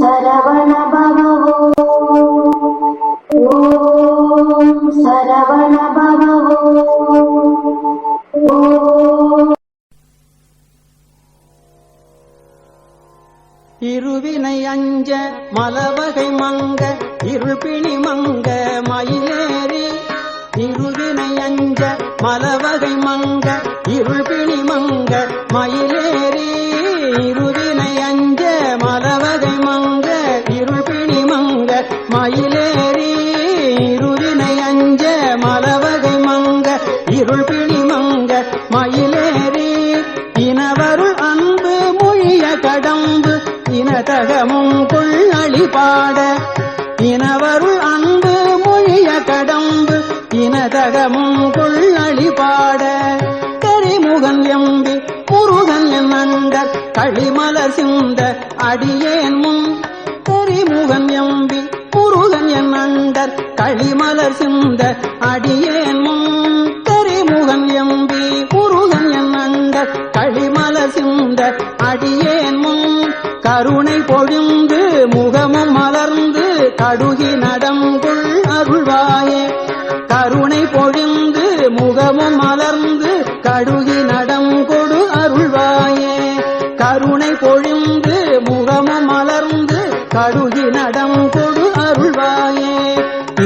சரவண ஓம் சரவண இருவினை அஞ்ச மலவகை மங்க இருள்பிணி மங்க மயிலேறி. இருவினை அஞ்ச மலவகை மங்க இருள்பிணி மங்க மயிலேறி. இருவினை அஞ்ச மலவகை மங்க மயிலேறி இருதினை அஞ்ச மலவகை மங்க இருள் பிணி மங்க. மயிலேறி இனவருள் அன்பு மொழிய கடம்பு இனதகமும் கொள்ளளி பாட. இனவருள் அன்பு மொழிய கடம்பு இனதகமும் கொள்ளளி பாட. கரிமுகன் எம்பி முருகன் என் அண்டர் களிமலர் சிந்த அடியேன் முன். கரிமுகன் எம்பி புருகன் என் அண்டர் களிமலர் சிந்த அடியேன் முன் கரிமுகன் எம்பி. புருகன் என் அண்டர் களிமலர் சிந்த அடியேன் முன். கருணை பொழிந்து முகமும் மலர்ந்து கடுகி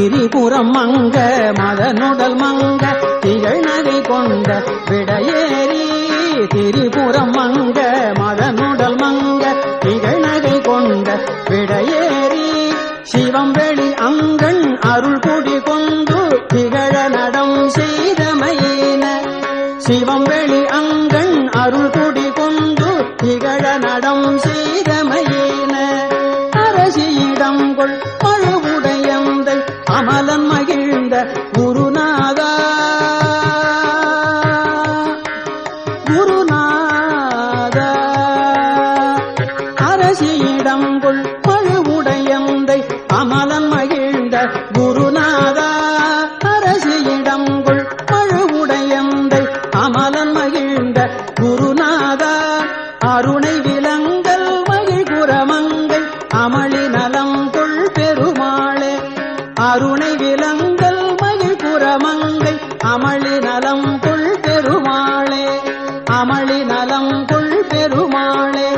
திரிபுரம் மங்க மதனுடல் மங்க திகழ் நகை கொண்ட விடையேறி. திரிபுரம் மங்க மதனுடல் மங்க திகழ் நகை கொண்ட விடையேறி. சிவம் வெளி அங்கன் அருள் குடி கொண்டு திகழ நடம் செய்தமையின சிவம் வெளி அங்கன் அருள் குடி கொண்டு திகழ நடம் செய்தமையின அரசியிடம் கொள் அமலன் மகிழ்ந்த குருநாதா. குருநாதா. அரசியிடம் கொள் பழுவுடையந்தை அமலன் மகிழ்ந்த குருநாதா. அரசியிடம் கொள் பழுவுடையந்தை அமலன் மகிழ்ந்த குருநாதா. அருணை விலங்கல் மகிழ்குரமங்கை அமளி கருணை விலங்கள் மகிழ் குரமங்கை அமளி நலம் கொள் பெருமாளே அமளி நலம் கொள் பெருமாளே.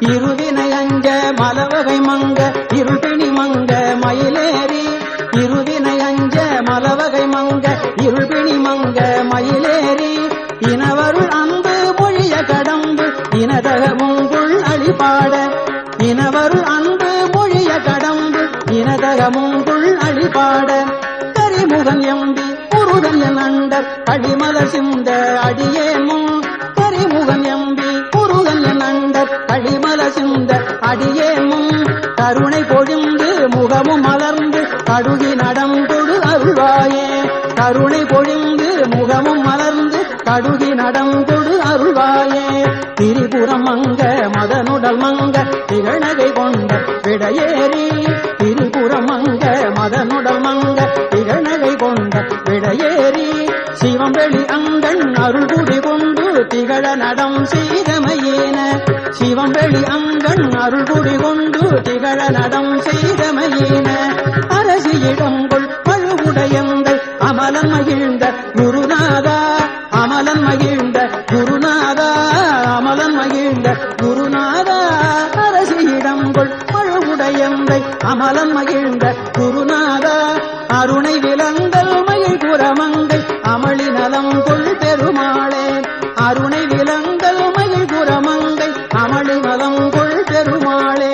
இருவினை அஞ்ச மலவகை மங்க இருள்பிணி மங்க மயிலேறி. இருவினை அஞ்ச மலவகை மங்க இருள்பிணி மங்க மயிலேறி. இனவருள் அன்பு மொழிய கடம்பு இனதகமுங்குள் அழிபாட இனவருள் அன்பு கடம்பு அழிபாட கரிமுகன் எம்பி குருதன் என் அண்டர் அடிமலர் சிந்த அடியேமும். கரிமுகன் எம்பி குருதன் என் அண்டர் அடிமல சிந்த அடியேமும். கருணை பொழிந்து முகமும் மலர்ந்து கடுகி நடந்தொடு அருள்வாயே. கருணை பொழிந்து முகமும் மலர்ந்து கடுகி நடந்தொடு அருள்வாயே. திரிபுரம் மங்க மதனுடல் மங்க திகழகை கொண்ட விடையேறி. மங்க திகழகை கொண்ட விடையேறி சிவம் வெளி அங்கன் அருள் குடி கொண்டு திகழ நடம் செய்தமையேன சிவம் வெளி அங்கன் அருள் குடி கொண்டு திகழ நடம் செய்தமையேன அரசியிடம் கொள் பழுவுடையங்கள் அமலன் மகிழ்ந்த குருநாதா அமலன் மகிழ்ந்த குருநாதா அமலன் மகிழ்ந்த குருநாதா. அரசியிடம் கொள் அமலம் மகிழ்ந்த குருநாதா அருணை விலங்கல் மயில் குரமங்கை அமளி நலம் கொள் பெருமாளே. அருணை விலங்கல் மயில் குரமங்கை அமளி நலம் கொள் பெருமாளே.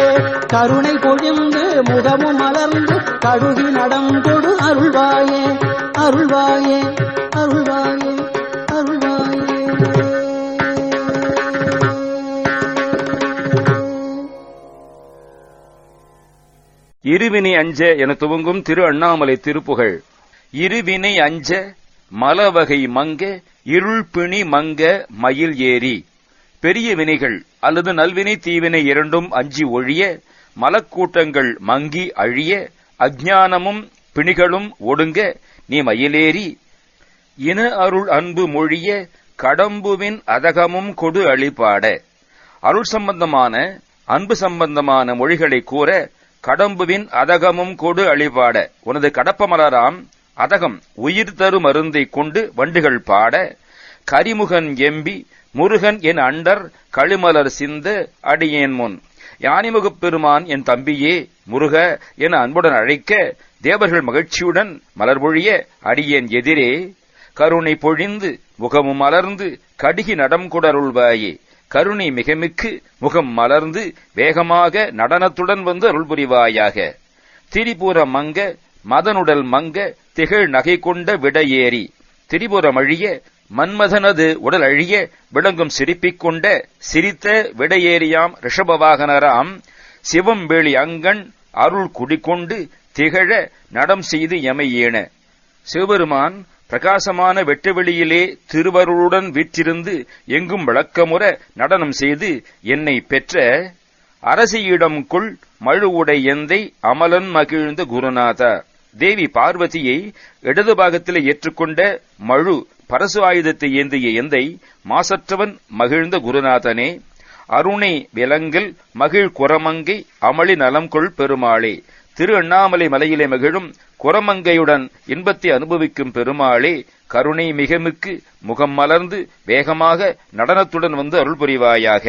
கருணை பொழிந்து முகமும் மலர்ந்து கழுகி நடம் கொடு அருள்வாயே அருள்வாயே அருள்வாயே அருள்வாயே. இருவினை அஞ்ச என துவங்கும் திரு அண்ணாமலை திருப்புகழ் இருவினை அஞ்ச மலவகை மங்க இருள்பிணி மங்க மயில் ஏறி. பெரிய வினைகள் அல்லது நல்வினை தீவினை இரண்டும் அஞ்சி ஒழிய மலக்கூட்டங்கள் மங்கி அழிய அஜானமும் பிணிகளும் ஒடுங்க நீ மயிலேறி. இன அருள் அன்பு மொழிய கடம்புவின் அதகமும் கொடு அழிபாட. அருள் சம்பந்தமான அன்பு சம்பந்தமான மொழிகளை கூற கடம்புவின் அதகமும் கொடு அழிபாட. உனது கடப்பமலராம் அதகம் உயிர் தரு மருந்தை கொண்டு வண்டுகள் பாட. கரிமுகன் எம்பி முருகன் என் அண்டர் கழுமலர் சிந்த அடியேன் முன். யானிமுகப் பெருமான் என் தம்பியே முருக என அன்புடன் அழைக்க தேவர்கள் மகிழ்ச்சியுடன் மலர்பொழிய அடியேன் எதிரே. கருணை பொழிந்து முகமும் மலர்ந்து கடுகி நடம் குடருள்வாயே கருணை மிகமிக்கு முகம் மலர்ந்து வேகமாக நடனத்துடன் வந்து அருள் புரிவாயாக திரிபுர மங்க மதனுடல் மங்க திகழ் நகை கொண்ட விடையேறி. திரிபுரம் அழிய மன்மதனது உடல் அழிய விளங்கும் சிரிப்பிக் கொண்ட சிரித்த விடையேறியாம் ரிஷபவாகனராம். சிவம்பேளி அங்கன் அருள் குடிக்கொண்டு திகழ நடம் செய்து எமையேன. சிவபெருமான் பிரகாசமான வெட்டவெளியிலே திருவருளுடன் வீற்றிருந்து எங்கும் விளக்கமுற நடனம் செய்து என்னை பெற்ற அரசியிடம் கொள் மழுவுடை எந்தை அமலன் மகிழ்ந்த குருநாதா. தேவி பார்வதியை இடது பாகத்திலே ஏற்றுக்கொண்ட மழு பரசு ஆயுதத்தை ஏந்திய எந்தை மாசற்றவன் மகிழ்ந்த குருநாதனே. அருணை விலங்கல் மகிழ் குரமங்கை அமளி நலம் கொள் பெருமாளே. திரு அண்ணாமலை மலையிலே மகிழும் குரமங்கையுடன் இன்பத்தை அனுபவிக்கும் பெருமாளே கருணை மிகமிக்கு முகம் மலர்ந்து வேகமாக நடனத்துடன் வந்து அருள் புரிவாயாக